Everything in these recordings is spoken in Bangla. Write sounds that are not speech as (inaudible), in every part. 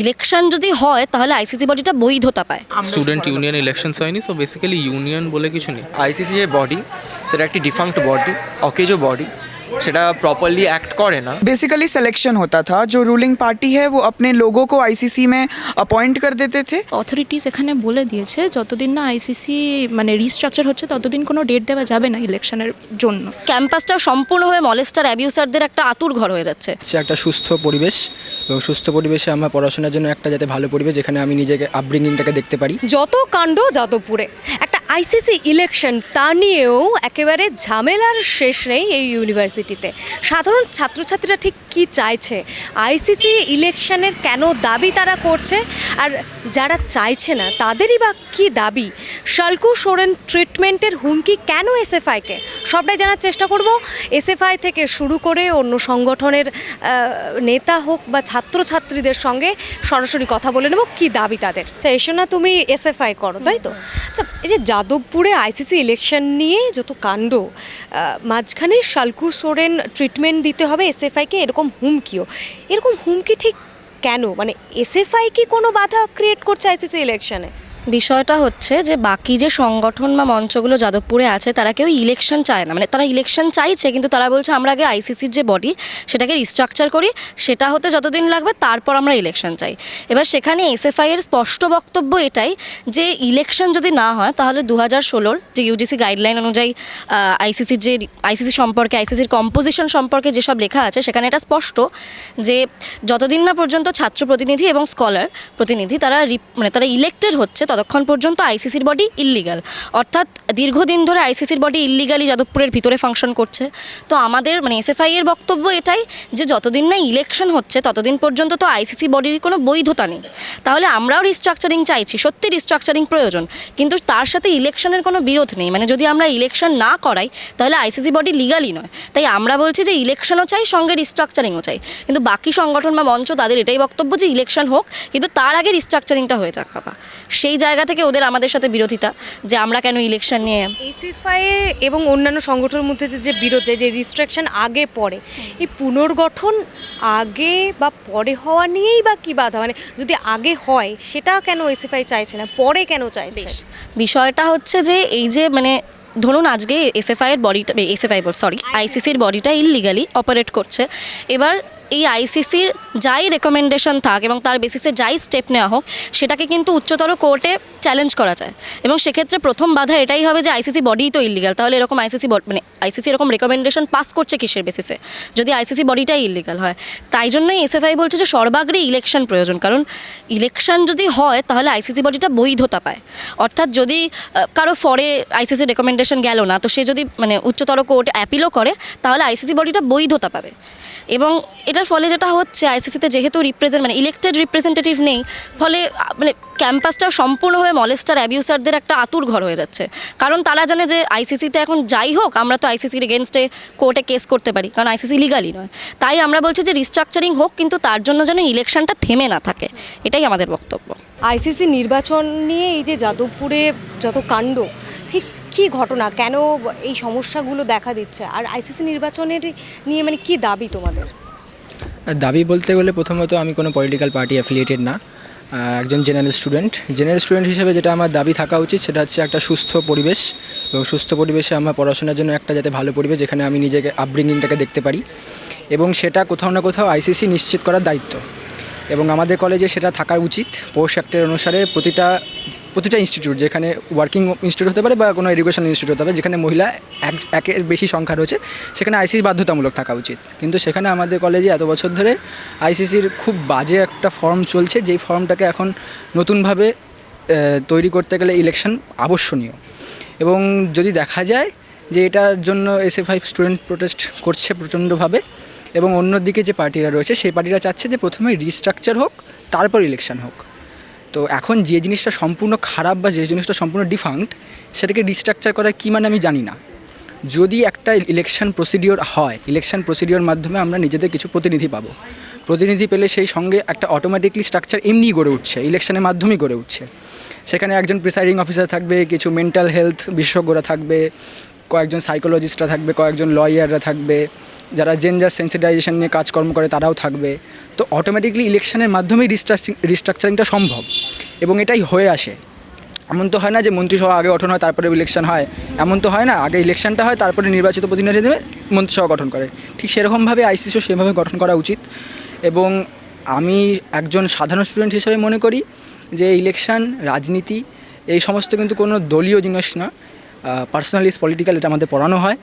ইলেকশন যদি হয় তাহলে আইসিসি বডিটা বৈধতা পায়। স্টুডেন্ট ইউনিয়ন ইলেকশনস হয়নি সো বেসিক্যালি ইউনিয়ন বলে কিছু নেই। আইসিসি যে বডি সেটা একটি ডিফাঙ্ক্ট বডি অকেজো বডি সেটা প্রপারলি অ্যাক্ট করে না बेसिकली सिलेक्शन होता था जो रूलिंग पार्टी है वो अपने लोगों को आईसीसी में अपॉइंट कर देते थे অথরিটিস এখানে বলে দিয়েছে যতদিন না আইসিসি মানে রিস্ট্রাকচার হচ্ছে ততদিন কোনো ডেট দেওয়া যাবে না ইলেকশনের জন্য ক্যাম্পাসটা সম্পূর্ণভাবে মলেস্টার অ্যাবিউসারদের একটা আতুর ঘর হয়ে যাচ্ছে হচ্ছে একটা সুস্থ পরিবেশ এবং সুস্থ পরিবেশে আমার পড়াশোনার জন্য একটা যাতে ভালো পরিবেশ যেখানে আমি নিজেকে আপব্রিঙ্গিংটাকে দেখতে পারি যত কাণ্ড যাদবপুরে একটা আইসিসি ইলেকশন তা নিয়েও একেবারে ঝামেলার শেষ নেই এই ইউনিভার্সিটিতে সাধারণ ছাত্রছাত্রীরা ঠিক কি চাইছে? আইসিসি ইলেকশনের কেন দাবি তারা করছে? আর যারা চাইছে না, তাদেরই বা কী দাবি? শালকু সোরেন ট্রিটমেন্টের হুমকি কেন এসএফআইকে সবটাই জানার চেষ্টা করব। এসএফআই থেকে শুরু করে অন্য সংগঠনের নেতা হোক বা ছাত্রছাত্রীদের সঙ্গে সরাসরি কথা বলে নেব। কি দাবি তাদের? আচ্ছা এসো না তুমি এসএফআই করো, তাই তো? আচ্ছা এই যে যাদবপুরে আইসিসি ইলেকশন নিয়ে যত কাণ্ড মাঝখানে শালকু সোরেন ট্রিটমেন্ট দিতে হবে এসএফআইকে এরকম হুমকিও। এরকম হুমকি ঠিক কেন? মানে এসএফআই কি কোনো বাধা ক্রিয়েট করছে আইসিসি ইলেকশনে বিষয়টা হচ্ছে যে বাকি যে সংগঠন বা মঞ্চগুলো যাদবপুরে আছে, তারা কেউ ইলেকশন চায় না। মানে তারা ইলেকশন চাইছে, কিন্তু তারা বলছে, আমরা আগে আইসিসির যে বডি সেটাকে রিস্ট্রাকচার করি, সেটা হতে যতদিন লাগবে, তারপর আমরা ইলেকশন চাই। এবার সেখানে এসএফআই এর স্পষ্ট বক্তব্য এটাই যে ইলেকশন যদি না হয়, তাহলে দু হাজার ষোলোর যে ইউজিসি গাইডলাইন অনুযায়ী আইসিসির যে আইসিসি সম্পর্কে আইসিসির কম্পোজিশন সম্পর্কে যেসব লেখা আছে, সেখানে এটা স্পষ্ট যে যতদিন না পর্যন্ত ছাত্র প্রতিনিধি এবং স্কলার প্রতিনিধি, তারা মানে তারা ইলেক্টেড হচ্ছে ততক্ষণ পর্যন্ত আইসিসির বডি ইল্লিগাল অর্থাৎ দীর্ঘদিন ধরে আইসিসির বডি ইল্লিগালি যাদবপুরের ভিতরে ফাংশন করছে। তো আমাদের মানে এসএফআই এর বক্তব্য এটাই যে যতদিন না ইলেকশন হচ্ছে, ততদিন পর্যন্ত তো আইসিসি বডির কোনো বৈধতা নেই। তাহলে আমরাও রিস্ট্রাকচারিং চাইছি, সত্যি রিস্ট্রাকচারিং প্রয়োজন। কিন্তু তার সাথে ইলেকশনের কোনো বিরোধ নেই। মানে যদি আমরা ইলেকশন না করাই, তাহলে আইসিসি বডি লিগালি নয়। তাই আমরা বলছি যে ইলেকশনও চাই, সঙ্গে রিস্ট্রাকচারিংও চাই। কিন্তু বাকি সংগঠন বা মঞ্চ তাদের এটাই বক্তব্য যে ইলেকশন হোক, কিন্তু তার আগে রিস্ট্রাকচারিংটা হয়ে যাক, বাবা। সেই জায়গা থেকে ওদের আমাদের সাথে বিরোধিতা যে আমরা কেন ইলেকশন নিয়ে এসএফআই এবং অন্যান্য সংগঠনের মধ্যে যে- বিরোধ যে- রিস্ট্রাকশন আগে পরে এই পুনর্গঠন আগে বা পরে হওয়া নিয়েই বা কী বাধা? মানে যদি আগে হয় সেটা কেন এসএফআই চাইছে না? পরে কেন চাইছে? বিষয়টা হচ্ছে যে এই যে মানে ধরুন আজকে এসএফআই এর বডিটা এসএফআই বল সরি আইসিসির বডিটা ইললিগালি অপারেট করছে। এবার এই আইসিসির যাই রেকমেন্ডেশন থাক এবং তার বেসিসে যাই স্টেপ নেওয়া হোক, সেটাকে কিন্তু উচ্চতর কোর্টে চ্যালেঞ্জ করা যায়। এবং সেক্ষেত্রে প্রথম বাধা এটাই হবে যে আইসিসি বডিই তো ইলিগাল তাহলে এরকম আইসিসি মানে আইসিসি এরকম রেকমেন্ডেশন পাস করছে কিসের বেসিসে যদি আইসিসি বডিটাই ইলিগাল হয়। তাই জন্যই এসএফআই বলছে যে সর্বাগ্রে ইলেকশন প্রয়োজন, কারণ ইলেকশন যদি হয়, তাহলে আইসিসি বডিটা বৈধতা পায়। অর্থাৎ যদি কারও ফরে আইসিসি রেকমেন্ডেশন গেল না, তো সে যদি মানে উচ্চতর কোর্ট অ্যাপিলও করে, তাহলে আইসিসি বডিটা বৈধতা পাবে। এবং এটার ফলে যেটা হচ্ছে আইসিসিতে যেহেতু রিপ্রেজেন্ট মানে ইলেক্টেড রিপ্রেজেন্টেটিভ নেই, ফলে মানে ক্যাম্পাসটা সম্পূর্ণভাবে মলেস্টার অ্যাবিউসারদের একটা আতুর ঘর হয়ে যাচ্ছে। কারণ তারা জানে যে আইসিসিতে এখন যাই হোক, আমরা তো আইসিসির এগেনস্টে কোর্টে কেস করতে পারি, কারণ আইসিসি লিগালি নয়। তাই আমরা বলছি যে রিস্ট্রাকচারিং হোক, কিন্তু তার জন্য যেন ইলেকশনটা থেমে না থাকে। এটাই আমাদের বক্তব্য। আইসিসি নির্বাচন নিয়ে এই যে যাদবপুরে যত কাণ্ড কি ঘটনা? কেন এই সমস্যাগুলো দেখা দিচ্ছে? আর আইসিসি নির্বাচনের নিয়ে মানে কি দাবি তোমাদের? দাবি বলতে গেলে প্রথমত আমি কোনো পলিটিক্যাল পার্টি অ্যাফিলিয়েটেড না। একজন জেনারেল স্টুডেন্ট জেনারেল স্টুডেন্ট হিসেবে যেটা আমার দাবি থাকা উচিত, সেটা হচ্ছে একটা সুস্থ পরিবেশ। এবং সুস্থ পরিবেশে আমার পড়াশোনার জন্য একটা যাতে ভালো পরিবেশ, যেখানে আমি নিজেকে আপব্রিঙ্গিংটাকে দেখতে পারি। এবং সেটা কোথাও না কোথাও আইসিসি নিশ্চিত করার দায়িত্ব। এবং আমাদের কলেজে সেটা থাকা উচিত। পোস্ট অ্যাক্টের অনুসারে প্রতিটা প্রতিটা ইনস্টিটিউট যেখানে ওয়ার্কিং ইনস্টিটিউট হতে পারে বা কোনো এডুকেশন ইনস্টিটিউট হতে পারে, যেখানে মহিলা এক, একের বেশি সংখ্যা রয়েছে, সেখানে আইসিসি বাধ্যতামূলক থাকা উচিত। কিন্তু সেখানে আমাদের কলেজে এত বছর ধরে আইসিসির খুব বাজে একটা ফর্ম চলছে, যেই ফর্মটাকে এখন নতুনভাবে তৈরি করতে গেলে ইলেকশন আবশ্যনীয়। এবং যদি দেখা যায় যে এটার জন্য এসএফআই স্টুডেন্ট প্রোটেস্ট করছে প্রচণ্ডভাবে এবং অন্যদিকে যে পার্টিরা রয়েছে, সেই পার্টিরা চাচ্ছে যে প্রথমে রিস্ট্রাকচার হোক, তারপর ইলেকশন হোক। তো এখন যে জিনিসটা সম্পূর্ণ খারাপ বা যে জিনিসটা সম্পূর্ণ ডিফাঙ্ক্ট সেটাকে রিস্ট্রাকচার করা কী মানে আমি জানি না। যদি একটা ইলেকশন প্রসিডিওর হয় ইলেকশন প্রসিডিওর মাধ্যমে আমরা নিজেদের কিছু প্রতিনিধি পাবো। প্রতিনিধি পেলে সেই সঙ্গে একটা অটোমেটিকলি স্ট্রাকচার এমনি গড়ে উঠছে ইলেকশনের মাধ্যমেই গড়ে উঠছে। সেখানে একজন প্রিসাইডিং অফিসার থাকবে, কিছু মেন্টাল হেলথ বিশেষজ্ঞরা থাকবে, কয়েকজন সাইকোলজিস্টরা থাকবে, কয়েকজন লয়াররা থাকবে। যারা জেন্ডার সেন্সিটাইজেশন নিয়ে কাজকর্ম করে তারাও থাকবে। তো অটোমেটিকলি ইলেকশনের মাধ্যমেই রিস্ট্রাকচিং রিস্ট্রাকচারিংটা সম্ভব এবং এটাই হয়ে আসে। এমন তো হয় না যে মন্ত্রিসভা আগে গঠন হয়, তারপরে ইলেকশন হয়। এমন তো হয় না, আগে ইলেকশনটা হয়, তারপরে নির্বাচিত প্রতিনিধি দেবে, মন্ত্রিসভা গঠন করে। ঠিক সেরকমভাবে আইসিসিও সেভাবে গঠন করা উচিত এবং আমি একজন সাধারণ স্টুডেন্ট হিসেবে মনে করি যে ইলেকশন রাজনীতি, এই সমস্ত কিন্তু কোনো দলীয় জিনিস না। পার্সোনালিস পলিটিক্যাল এটা আমাদের পড়ানো হয়।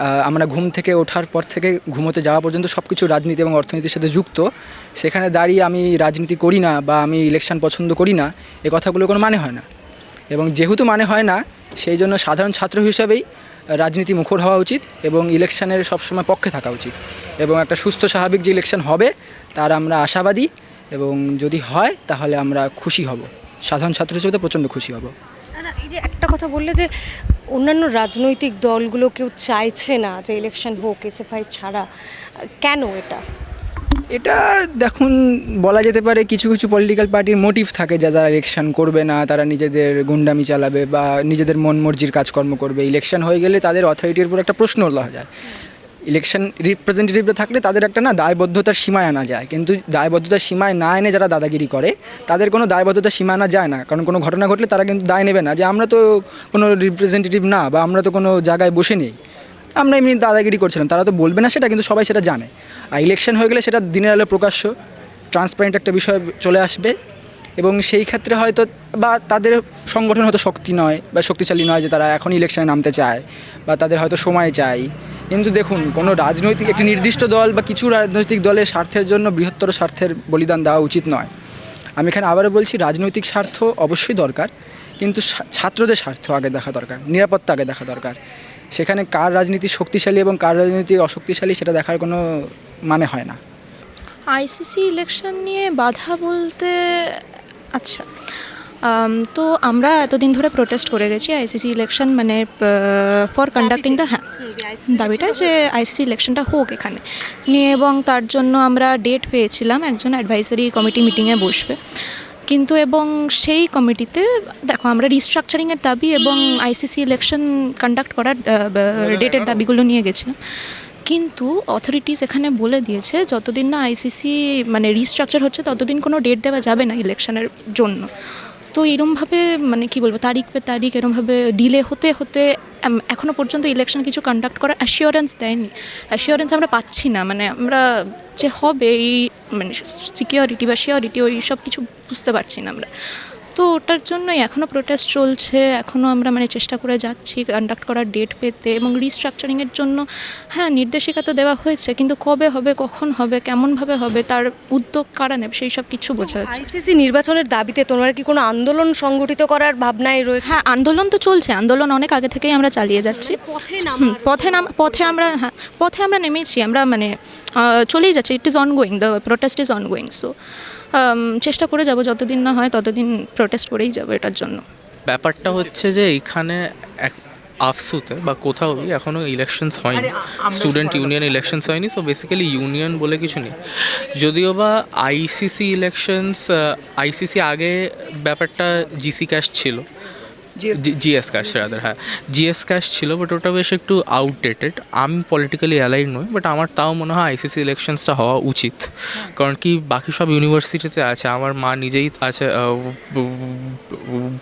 আমরা ঘুম থেকে ওঠার পর থেকে ঘুমোতে যাওয়া পর্যন্ত সব কিছু রাজনীতি এবং অর্থনীতির সাথে যুক্ত। সেখানে দাঁড়িয়ে আমি রাজনীতি করি না বা আমি ইলেকশন পছন্দ করি না, এ কথাগুলো কোনো মানে হয় না। এবং যেহেতু মানে হয় না, সেই জন্য সাধারণ ছাত্র হিসাবেই রাজনীতি মুখর হওয়া উচিত এবং ইলেকশনের সবসময় পক্ষে থাকা উচিত। এবং একটা সুস্থ স্বাভাবিক যে ইলেকশন হবে, তার আমরা আশাবাদী এবং যদি হয়, তাহলে আমরা খুশি হব। সাধারণ ছাত্র হিসেবে তো প্রচণ্ড খুশি হব। এই যে একটা কথা বললে যে অন্যান্য রাজনৈতিক দলগুলো কেউ চাইছে না যে ইলেকশন হোক এসএফআই ছাড়া, কেন এটা? এটা দেখুন, বলা যেতে পারে কিছু কিছু পলিটিক্যাল পার্টির মোটিভ থাকে যা যারা ইলেকশন করবে না, তারা নিজেদের গুন্ডামি চালাবে বা নিজেদের মন মর্জির কাজকর্ম করবে। ইলেকশন হয়ে গেলে তাদের অথরিটির উপর একটা প্রশ্ন তোলা যায়। ইলেকশন রিপ্রেজেন্টেটিভরা থাকলে তাদের একটা না দায়বদ্ধতার সীমায় আনা যায়। কিন্তু দায়বদ্ধতার সীমায় না এনে যারা দাদাগিরি করে, তাদের কোনো দায়বদ্ধতার সীমা আনা যায় না। কারণ কোনো ঘটনা ঘটলে তারা কিন্তু দায় নেবে না যে আমরা তো কোনো রিপ্রেজেন্টেটিভ না বা আমরা তো কোনো জায়গায় বসে নেই। আমরা এমনি দাদাগিরি করছিলাম, তারা তো বলবে না সেটা, কিন্তু সবাই সেটা জানে। আর ইলেকশন হয়ে গেলে সেটা দিনের আলো প্রকাশ্য ট্রান্সপারেন্ট একটা বিষয় চলে আসবে। এবং সেই ক্ষেত্রে হয়তো বা তাদের সংগঠন হয়তো শক্তি নয় বা শক্তিশালী নয় যে তারা এখন ইলেকশনে নামতে চায়, বা তাদের হয়তো সময় চাই। কিন্তু দেখুন, কোনো রাজনৈতিক একটি নির্দিষ্ট দল বা কিছু রাজনৈতিক দলের স্বার্থের জন্য বৃহত্তর স্বার্থের বলিদান দেওয়া উচিত নয়। আমি এখানে আবারও বলছি, রাজনৈতিক স্বার্থ অবশ্যই দরকার, কিন্তু ছাত্রদের স্বার্থ আগে দেখা দরকার, নিরাপত্তা আগে দেখা দরকার। সেখানে কার রাজনীতি শক্তিশালী এবং কার রাজনীতি অশক্তিশালী সেটা দেখার কোনো মানে হয় না। আইসিসি ইলেকশন নিয়ে বাধা বলতে আচ্ছা তো আমরা এতদিন ধরে প্রোটেস্ট করে গেছি আইসিসি ইলেকশন মানে ফর কন্ডাক্টিং দ্য হ্যাঁ দাবিটা যে আইসিসি ইলেকশনটা হোক এখানে। নিয়ে এবং তার জন্য আমরা ডেট পেয়েছিলাম একজন অ্যাডভাইসারি কমিটি মিটিংয়ে বসবে। কিন্তু এবং সেই কমিটিতে দেখো আমরা রিস্ট্রাকচারিংয়ের দাবি এবং আইসিসি ইলেকশন কন্ডাক্ট করার ডেটের দাবিগুলো নিয়ে গেছিলাম। কিন্তু অথরিটিস এখানে বলে দিয়েছে যতদিন না আইসিসি মানে রিস্ট্রাকচার হচ্ছে ততদিন কোনো ডেট দেওয়া যাবে না ইলেকশনের জন্য। তো এরমভাবে মানে কি বলব, তারিখ পে তারিখ এরমভাবে ডিলে হতে হতে এখনও এখনও পর্যন্ত ইলেকশন কিছু কন্ডাক্ট করার অ্যাসিওরেন্স দেয়নি। অ্যাসিওরেন্স আমরা পাচ্ছি না মানে আমরা যে হবে এই মানে সিকিউরিটি বা সিওরিটি ওই সব কিছু বুঝতে পারছি না আমরা। তো ওটার জন্যই এখনও প্রোটেস্ট চলছে এখনও আমরা মানে চেষ্টা করে যাচ্ছি কন্ডাক্ট করার ডেট পেতে এবং রিস্ট্রাকচারিংয়ের জন্য হ্যাঁ নির্দেশিকা তো দেওয়া হয়েছে কিন্তু কবে হবে কখন হবে কেমনভাবে হবে তার উদ্যোগ কারা নেবে সেই সব কিছু বোঝা যাচ্ছে। আইসিসি নির্বাচনের দাবিতে তোমরা কি কোনো আন্দোলন সংগঠিত করার ভাবনায় রয়েছে হ্যাঁ আন্দোলন তো চলছে আন্দোলন অনেক আগে থেকেই আমরা চালিয়ে যাচ্ছি পথে নাম পথে আমরা হ্যাঁ পথে আমরা নেমেছি আমরা মানে চলেই যাচ্ছি it is ongoing the protest is ongoing so চেষ্টা করে যাব যতদিন না হয় ততদিন প্রোটেস্ট করেই যাব এটার জন্য। ব্যাপারটা হচ্ছে যে এইখানে এক আফসুতে বা কোথাও এখনও ইলেকশনস হয়নি। স্টুডেন্ট ইউনিয়ন ইলেকশনস হয়নি সো বেসিক্যালি ইউনিয়ন বলে কিছু নেই। যদিও বা আইসিসি ইলেকশনস আইসিসি আগে ব্যাপারটা জিসি ক্যাশ ছিল। জিএস ক্যাশ রাদার হ্যাঁ। জিএস ক্যাশ ছিল বাট ওটা বেশ একটু আউটডেটেড আমি পলিটিক্যালি অ্যালাইড নই বাট আমার তাও মনে হয় আইসিসি ইলেকশনসটা হওয়া উচিত। কারণ কি বাকি সব ইউনিভার্সিটিতে আছে। আমার মা নিজেই আছে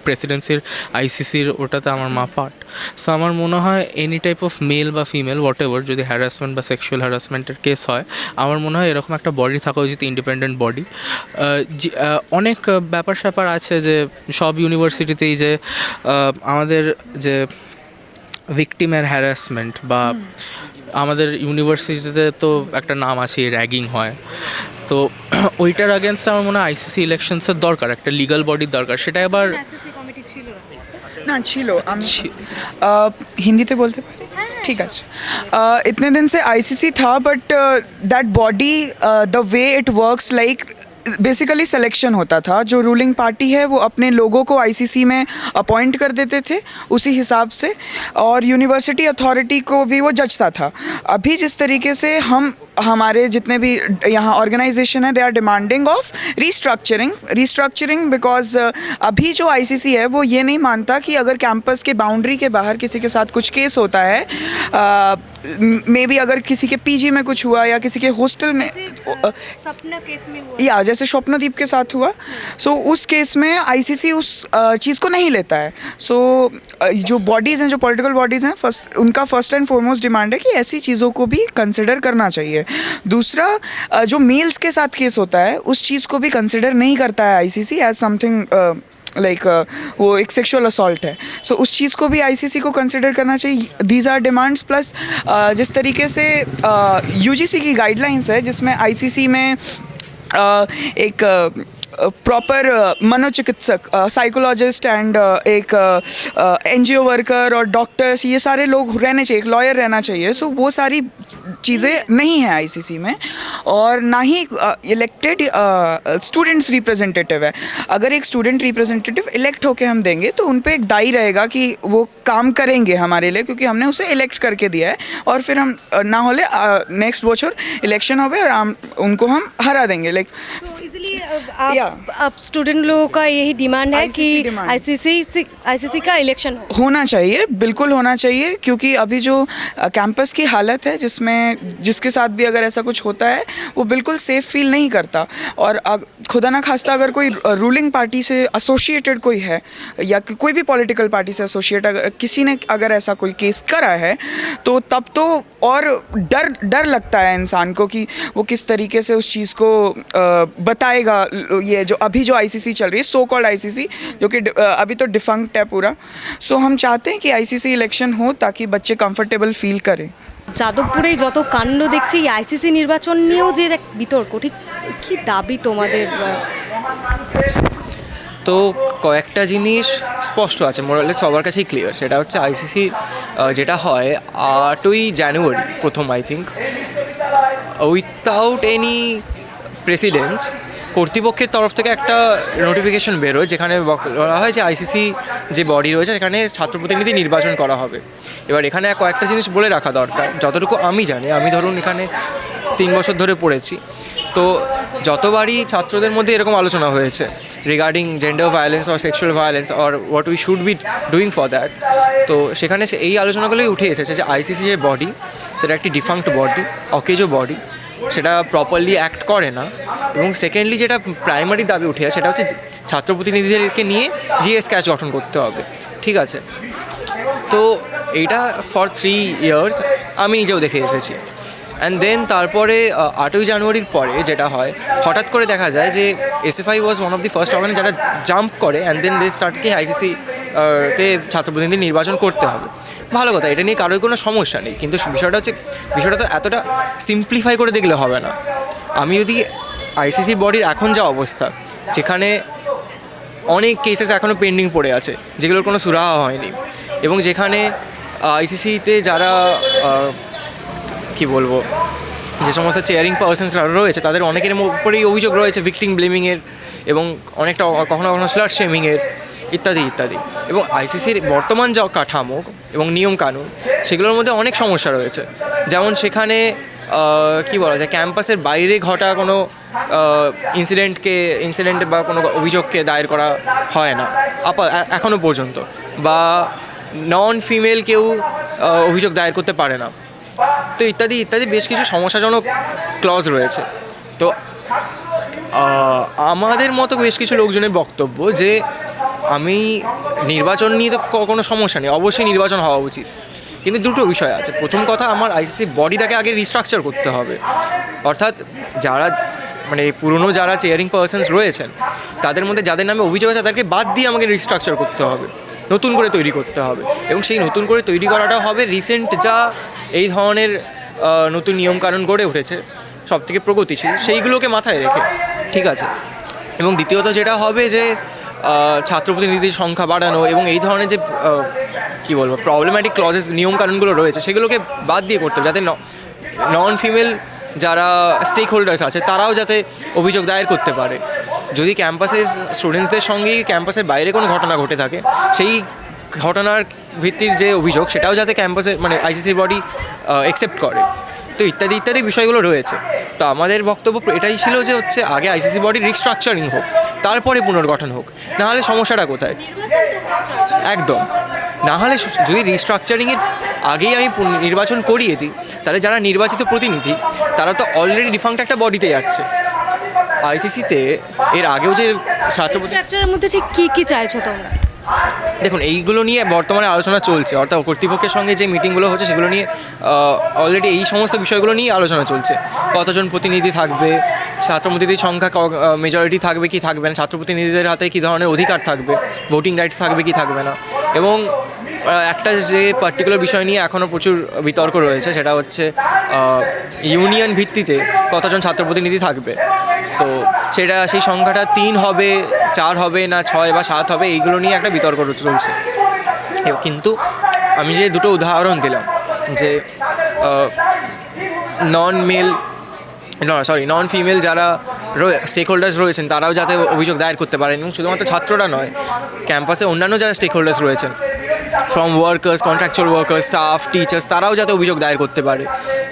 প্রেসিডেন্সির আইসিসির ওটাতে আমার মা পার্ট সো আমার মনে হয় এনি টাইপ অফ মেল বা ফিমেল হোয়াট এভার যদি হ্যারাসমেন্ট বা সেক্সুয়াল হ্যারাসমেন্টের কেস হয় আমার মনে হয় এরকম একটা বডি থাকা উচিত ইন্ডিপেন্ডেন্ট বডি অনেক ব্যাপার স্যাপার আছে যে সব ইউনিভার্সিটিতেই যে আমাদের যে ভিকটিমের হ্যারাসমেন্ট বা আমাদের ইউনিভার্সিটিতে তো একটা নাম আছে র্যাগিং হয়। তো (clears throat) ওইটার আগেনস্ট আমার মনে হয় আইসিসি ইলেকশনসের দরকার একটা লিগাল বডির দরকার। সেটা এবার না ছিল আমি ছি- আহ, হিন্দিতে বলতে পারি ঠিক আছে আহ, इतने दिन से आईसीसी था but that body the way it works like basically selection होता था जो रूलिंग पार्टी है वो अपने लोगों को आईसीसी में अपॉइंट कर देते थे उसी हिसाब से और यूनिवर्सिटी अथॉरिटी को भी वो जजता था अभी जिस तरीके से हम हमारे जितने भी यहाँ ऑर्गेनाइजेशन है they are demanding of restructuring restructuring because अभी जो आईसीसी है वो ये नहीं मानता कि अगर कैंपस के बाउंड्री के बाहर किसी के साथ कुछ केस होता है मे बी अगर किसी के पीजी में कुछ हुआ या किसी के हॉस्टल में सपना केस में हुआ। या जैसे स्वप्नदीप के साथ हुआ सो so, उस केस में आईसीसी उस चीज़ को नहीं लेता है। सो so, जो बॉडीज़ हैं जो पॉलिटिकल बॉडीज़ हैं फ़र्स्ट उनका फ़र्स्ट एंड फॉरमोस्ट डिमांड है कि ऐसी चीज़ों को भी कंसिडर करना चाहिए। दूसरा जो मेल्स के साथ केस होता है उस चीज़ को भी कंसिडर नहीं करता है आईसीसी एज समथिंग लाइक वो एक सेक्सुअल असॉल्ट है। सो so, उस चीज़ को भी आईसीसी को कंसिडर करना चाहिए। दीज आर डिमांड्स प्लस जिस तरीके से यूजीसी की गाइडलाइंस है जिसमें आईसीसी में एक प्रॉपर मनोचिकित्सक साइकोलॉजिस्ट एंड एक एन जी ओ वर्कर और डॉक्टर्स ये सारे लोग रहने चाहिए एक लॉयर रहना चाहिए। सो so, वो सारी चीज़ें नहीं हैं आईसीसी में और ना ही इलेक्टेड स्टूडेंट्स रिप्रेजेंटेटिव है अगर एक स्टूडेंट रिप्रेजेंटेटिव इलेक्ट होके हम देंगे तो उन पर एक दाई रहेगा कि वो काम करेंगे हमारे लिए क्योंकि हमने उसे इलेक्ट करके दिया है और फिर हम ना होले नेक्स्ट बच्चर इलेक्शन हो गए और हम उनको हम हरा देंगे लाइक तो Yeah. आप स्टूडेंट लोगों का यही डिमांड है कि. आईसीसी आईसीसी का इलेक्शन हो होना चाहिए बिल्कुल होना चाहिए क्योंकि अभी जो कैंपस की हालत है जिसमें जिसके साथ भी अगर ऐसा कुछ होता है, वो बिल्कुल सेफ़ फील नहीं करता। और खुदा ना खास्ता अगर कोई रूलिंग पार्टी से एसोसिएटेड कोई है, या कोई भी पॉलिटिकल पार्टी से एसोशिएट अगर, किसी ने अगर ऐसा कोई केस करा है तो तब तो और डर डर लगता है इंसान को कि वो किस तरीके से उस चीज़ को बताएगा ये जो अभी जो आईसीसी चल रही है सो कॉल्ड आईसीसी जो कि अभी तो डिफंक्ट है पूरा। सो हम चाहते हैं कि आईसीसी इलेक्शन हो ताकि बच्चे कंफर्टेबल फील करें। যাদবপুরে যত কাণ্ড দেখছি আইসিসি নির্বাচন নিয়েও যে এক বিতর্ক, ঠিক কি দাবি তোমাদের? তো কয়েকটা জিনিস স্পষ্ট আছে মোরালে সবার কাছেই ক্লিয়ার সেটা হচ্ছে আইসিসি যেটা হয় আটই জানুয়ারি প্রথম I think without any precedence কর্তৃপক্ষের তরফ থেকে একটা নোটিফিকেশন বেরোয়, যেখানে বলা হয় যে আইসিসি যে বডি রয়েছে, সেখানে ছাত্র প্রতিনিধি নির্বাচন করা হবে। এবার এখানে কয়েকটা জিনিস বলে রাখা দরকার। যতটুকু আমি জানি, আমি ধরুন এখানে তিন বছর ধরে পড়েছি, তো যতবারই ছাত্রদের মধ্যে এরকম আলোচনা হয়েছে regarding gender violence or sexual violence or what we should be doing for that তো সেখানে এই আলোচনাগুলোই উঠে এসেছে যে আইসিসি যে বডি সেটা একটি ডিফাঙ্ক্ট বডি অকেজো বডি সেটা প্রপারলি অ্যাক্ট করে না। এবং সেকেন্ডলি যেটা প্রাইমারি দাবি উঠে সেটা হচ্ছে ছাত্র প্রতিনিধিদেরকে নিয়ে জিএস ক্যাচ গঠন করতে হবে। ঠিক আছে? তো এইটা ফর থ্রি ইয়ার্স আমি নিজেও দেখে এসেছি। অ্যান্ড দেন তারপরে আটই জানুয়ারির পরে যেটা হয়, হঠাৎ করে দেখা যায় যে SFI was one of the first organize যারা জাম্প করে অ্যান্ড দেন দে স্টার্ট কি আইসিসি তে ছাত্র প্রতিনিধি নির্বাচন করতে হবে। ভালো কথা, এটা নিয়ে কারোর কোনো সমস্যা নেই, কিন্তু বিষয়টা হচ্ছে, বিষয়টা তো এতটা সিম্পলিফাই করে দেখলে হবে না। আমি যদি আইসিসি বডির এখন যা অবস্থা, যেখানে অনেক কেসেস এখনও পেন্ডিং পড়ে আছে, যেগুলোর কোনো সুরাহা হয়নি, এবং যেখানে আইসিসিতে যারা কি বলব, যে সমস্ত চেয়ারিং পার্সনসরা রয়েছে, তাদের অনেকের উপরেই অভিযোগ রয়েছে ভিক্টিম ব্লেমিংয়ের এবং অনেকটা কখনো কখনো স্লাট শেমিংয়ের ইত্যাদি ইত্যাদি। এবং আইসিসির বর্তমান যা কাঠামো এবং নিয়ম কানুন, সেগুলোর মধ্যে অনেক সমস্যা রয়েছে। যেমন সেখানে কি বলা যায়, ক্যাম্পাসের বাইরে ঘটা কোনো ইনসিডেন্টকে ইনসিডেন্ট বা কোনো অভিযোগকে দায়ের করা হয় না, আপা এখনও পর্যন্ত। বা নন ফিমেল কেউ অভিযোগ দায়ের করতে পারে না। তো ইত্যাদি ইত্যাদি বেশ কিছু সমস্যাজনক ক্লজ রয়েছে। তো আমাদের মতো বেশ কিছু লোকজনের বক্তব্য যে আমি নির্বাচন নিয়ে তো কোনো সমস্যা নেই। অবশ্যই নির্বাচন হওয়া উচিত। কিন্তু দুটো বিষয় আছে। প্রথম কথা, আমার আইসিসি বডিটাকে আগে রিস্ট্রাকচার করতে হবে। অর্থাৎ যারা মানে পুরনো যারা চেয়ারিং পার্সনস রয়েছেন, তাদের মধ্যে যাদের নামে অভিযোগ আছে, তাদেরকে বাদ দিয়ে আমাকে রিস্ট্রাকচার করতে হবে। নতুন করে তৈরি করতে হবে। এবং সেই নতুন করে তৈরি করাটা হবে রিসেন্ট যা এই ধরনের নতুন নিয়মকানুন গড়ে উঠেছে সব থেকে প্রগতিশীল, সেইগুলোকে মাথায় রেখে। ঠিক আছে? এবং দ্বিতীয়ত যেটা হবে যে ছাত্র প্রতিনিধির সংখ্যা বাড়ানো এবং এই ধরনের যে কি বলব প্রবলেম্যাটিক ক্লজেস নিয়মকানুনগুলো রয়েছে, সেগুলোকে বাদ দিয়ে করতে হবে যাতে নন ফিমেল যারা স্টেক হোল্ডার্স আছে, তারাও যাতে অভিযোগ দায়ের করতে পারে। যদি ক্যাম্পাসের স্টুডেন্টসদের সঙ্গেই ক্যাম্পাসের বাইরে কোনো ঘটনা ঘটে থাকে, সেই ঘটনার ভিত্তির যে অভিযোগ, সেটাও যাতে ক্যাম্পাসে মানে আইসিসি বডি অ্যাকসেপ্ট করে। তো ইত্যাদি ইত্যাদি বিষয়গুলো রয়েছে। তো আমাদের বক্তব্য এটাই ছিল যে হচ্ছে আগে আইসিসি বডি রিস্ট্রাকচারিং হোক, তারপরে পুনর্গঠন হোক নাহলে সমস্যাটা কোথায়? একদম। নাহলে যদি রিস্ট্রাকচারিংয়ের আগেই আমি নির্বাচন করিয়ে দিই, তাহলে যারা নির্বাচিত প্রতিনিধি, তারা তো অলরেডি ডিফাঙ্ক্ট একটা বডিতে যাচ্ছে। আইসিসিতে এর আগেও যে ছাত্র মধ্যে ঠিক কি কি চাইছো তোমরা? দেখুন, এইগুলো নিয়ে বর্তমানে আলোচনা চলছে, অর্থাৎ কর্তৃপক্ষের সঙ্গে যে মিটিংগুলো হচ্ছে সেগুলো নিয়ে অলরেডি এই সমস্ত বিষয়গুলো নিয়ে আলোচনা চলছে। কতজন প্রতিনিধি থাকবে ছাত্র প্রতিনিধির সংখ্যা মেজরিটি থাকবে কি থাকবে না ছাত্র প্রতিনিধিদের হাতে কী ধরনের অধিকার থাকবে ভোটিং রাইটস থাকবে কি থাকবে না? এবং একটা যে পার্টিকুলার বিষয় নিয়ে এখনও প্রচুর বিতর্ক রয়েছে, সেটা হচ্ছে ইউনিয়ন ভিত্তিতে কতজন ছাত্র প্রতিনিধি থাকবে? তো সেটা সেই সংখ্যাটা তিন হবে, চার হবে না ছয় বা সাত হবে, এইগুলো নিয়ে একটা বিতর্ক চলছে। কিন্তু আমি যে দুটো উদাহরণ দিলাম, যে non male sorry non female যারা স্টেক হোল্ডার্স রয়েছেন, তারাও যাতে অভিযোগ দায়ের করতে পারেন, এবং শুধুমাত্র ছাত্ররা নয় ক্যাম্পাসে অন্যান্য যারা স্টেক হোল্ডার্স রয়েছেন from workers contractual workers staff teachers তারাও যাতে অভিযোগ দায়ের করতে পারে।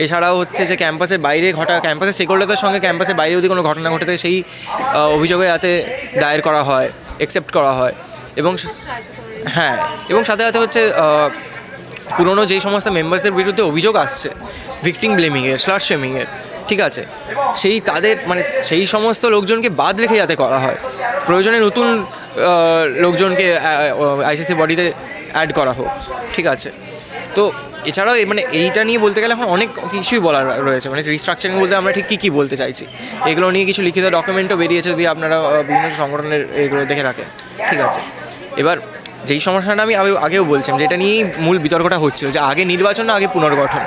এছাড়াও হচ্ছে যে ক্যাম্পাসের বাইরে ঘটা, ক্যাম্পাসের স্টেক হোল্ডারদের সঙ্গে ক্যাম্পাসের বাইরে যদি কোনো ঘটনা ঘটে থাকে সেই অভিযোগে যাতে দায়ের করা হয় অ্যাকসেপ্ট করা হয়। এবং হ্যাঁ এবং সাথে সাথে হচ্ছে পুরনো যেই সমস্ত মেম্বার্সদের বিরুদ্ধে অভিযোগ আসছে ভিকটিং ব্লেমিংয়ের স্লার শেমিংয়ের ঠিক আছে? সেই তাদের মানে সেই সমস্ত লোকজনকে বাদ রেখে যাতে করা হয়। প্রয়োজনে নতুন লোকজনকে আইসিসি বডিতে অ্যাড করা হোক, ঠিক আছে? তো এছাড়াও মানে এইটা নিয়ে বলতে গেলে এখন অনেক কিছুই বলার রয়েছে। মানে রিস্ট্রাকচারিং বলতে আমরা ঠিক কী কী বলতে চাইছি। এগুলো নিয়ে কিছু লিখিত ডকুমেন্টও বেরিয়েছে যদি আপনারা বিভিন্ন সংগঠনের এগুলো দেখে রাখেন, ঠিক আছে? এবার যেই সমস্যাটা আমি আগে- আগেও বলছিলাম যেটা নিয়েই মূল বিতর্কটা হচ্ছিল যে আগে নির্বাচন না আগে পুনর্গঠন।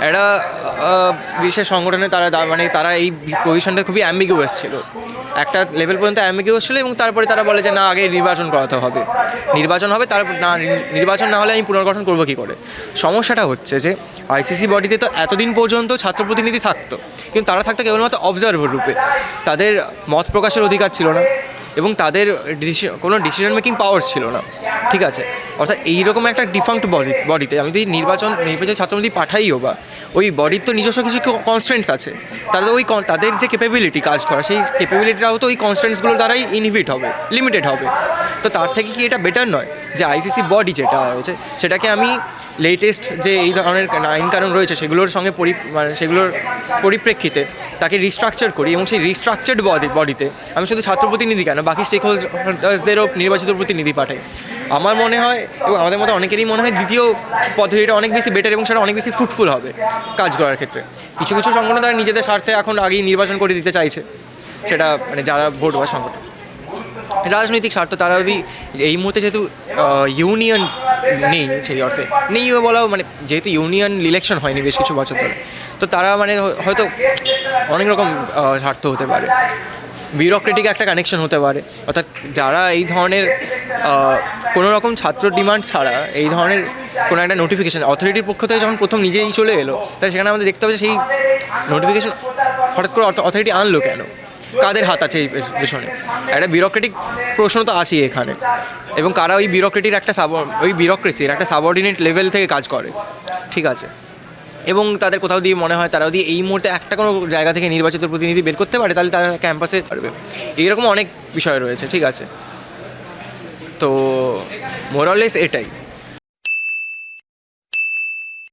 একটা বিশেষ সংগঠনে তারা মানে তারা এই পজিশনটা খুবই অ্যাম্বিগুয়াস ছিল। একটা লেভেল পর্যন্ত অ্যাম্বিগুয়াস ছিল এবং তারপরে তারা বলে যে, না, আগে নির্বাচন করাতে হবে। নির্বাচন হবে, তার না, নির্বাচন না হলে আমি পুনর্গঠন করব কী করে? সমস্যাটা হচ্ছে যে আইসিসি বডিতে তো এতদিন পর্যন্ত ছাত্র প্রতিনিধি থাকতো, কিন্তু তারা থাকতো কেবলমাত্র অবজারভার রূপে। তাদের মত প্রকাশের অধিকার ছিল না এবং তাদের কোনো ডিসিশন মেকিং পাওয়ার ছিল না। ঠিক আছে। অর্থাৎ এইরকম একটা ডিফাঙ্ক্ট বডি বডিতে আমি যদি নির্বাচন নির্বাচন ছাত্রমন্ত্রী পাঠাইও বা ওই বডির তো নিজস্ব কিছু কনস্ট্রেন্টস আছে, তাদের ওই তাদের যে ক্যাপাবিলিটি কাজ করা, সেই ক্যাপাবিলিটিটাও তো ওই কনস্ট্রেন্টসগুলোর দ্বারাই ইনহিবিট হবে লিমিটেড হবে। তো তার থেকে কি এটা বেটার নয়? যে আইসিসি বডি যেটা রয়েছে সেটাকে আমি লেটেস্ট যে এই ধরনের আইন কানুন রয়েছে, সেগুলোর সঙ্গে পরি মানে সেগুলোর পরিপ্রেক্ষিতে তাকে রিস্ট্রাকচার করি এবং সেই রিস্ট্রাকচার্ড বডি বডিতে আমি শুধু ছাত্র প্রতিনিধি কেন, বাকি স্টেক হোল্ডার্সদেরও নির্বাচিত প্রতিনিধি পাঠাই। আমার মনে হয়, এবং আমাদের মতো অনেকেরই মনে হয় দ্বিতীয় পদ্ধতিটা অনেক বেশি বেটার এবং সেটা অনেক বেশি ফ্রুটফুল হবে কাজ করার ক্ষেত্রে। কিছু কিছু সংগঠন তারা নিজেদের স্বার্থে এখন আগেই নির্বাচন করে দিতে চাইছে। সেটা মানে যারা ভোট বা সংগঠন। রাজনৈতিক স্বার্থ তারা যদি এই মুহূর্তে যেহেতু ইউনিয়ন নেই সেই অর্থে, নেই বলাও মানে যেহেতু ইউনিয়ন ইলেকশন হয়নি বেশ কিছু বছর ধরে, তো তারা মানে হয়তো অনেক রকম স্বার্থ হতে পারে। বিউরোক্রেটিক একটা কানেকশন হতে পারে। অর্থাৎ যারা এই ধরনের কোনো রকম ছাত্র ডিমান্ড ছাড়া এই ধরনের কোনো একটা নোটিফিকেশান অথরিটির পক্ষ থেকে যখন প্রথম নিজেই চলে এলো তাই সেখানে আমাদের দেখতে হবে সেই নোটিফিকেশান হঠাৎ করে অথরিটি আনলো কেন? কাদের হাত আছে এই পেছনে? একটা বিউরোক্রেটিক প্রশ্ন তো আসি এখানে। এবং কারা ওই বিউরোক্রেটির একটা সাব ওই বিউরোক্রেসির একটা সাবঅর্ডিনেট লেভেল থেকে কাজ করে? ঠিক আছে। এবং তাদের কোথাও দিয়ে মনে হয় তারা যদি এই মুহূর্তে একটা কোনো জায়গা থেকে নির্বাচিত প্রতিনিধি বের করতে পারে, তাহলে তারা ক্যাম্পাসে পারবে। এইরকম অনেক বিষয় রয়েছে, ঠিক আছে? তো মোরালেস এটাই।